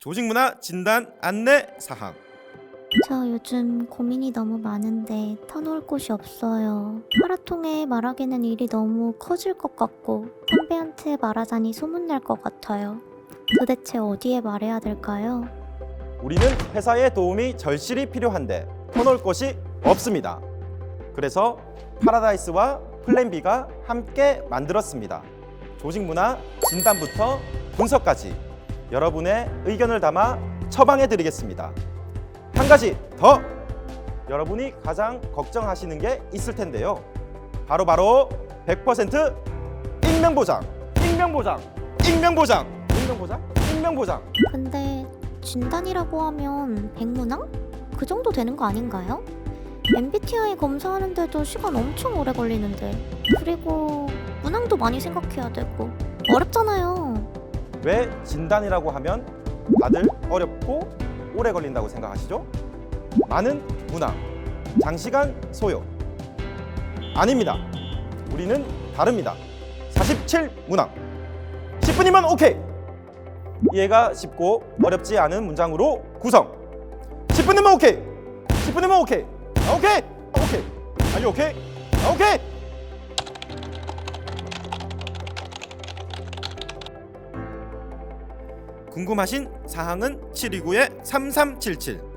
조직문화 진단 안내 사항. 저 요즘 고민이 너무 많은데 터놓을 곳이 없어요. 하루통에 말하기는 일이 너무 커질 것 같고 선배한테 말하자니 소문날 것 같아요. 도대체 어디에 말해야 될까요? 우리는 회사의 도움이 절실히 필요한데 터놓을 곳이 없습니다. 그래서 파라다이스와 플랜 B가 함께 만들었습니다. 조직 문화 진단부터 분석까지 여러분의 의견을 담아 처방해 드리겠습니다. 한 가지 더 여러분이 가장 걱정하시는 게 있을 텐데요. 바로 바로 100% 익명 보장, 익명 보장, 익명 보장, 익명 보장, 익명 보장. 근데 진단이라고 하면 백문항? 그 정도 되는 거 아닌가요? MBTI 검사하는데도 시간 엄청 오래 걸리는데 그리고 문항도 많이 생각해야 되고 어렵잖아요. 왜 진단이라고 하면 다들 어렵고 오래 걸린다고 생각하시죠? 많은 문항, 장시간 소요. 아닙니다. 우리는 다릅니다. 47 문항. 10분이면 오케이. 이해가 쉽고 어렵지 않은 문장으로 구성. 10분이면 오케이. 10분이면 오케이. 아, 오케이. 아, 오케이. 아니 오케이. 아, 오케이. 궁금하신 사항은 729-3377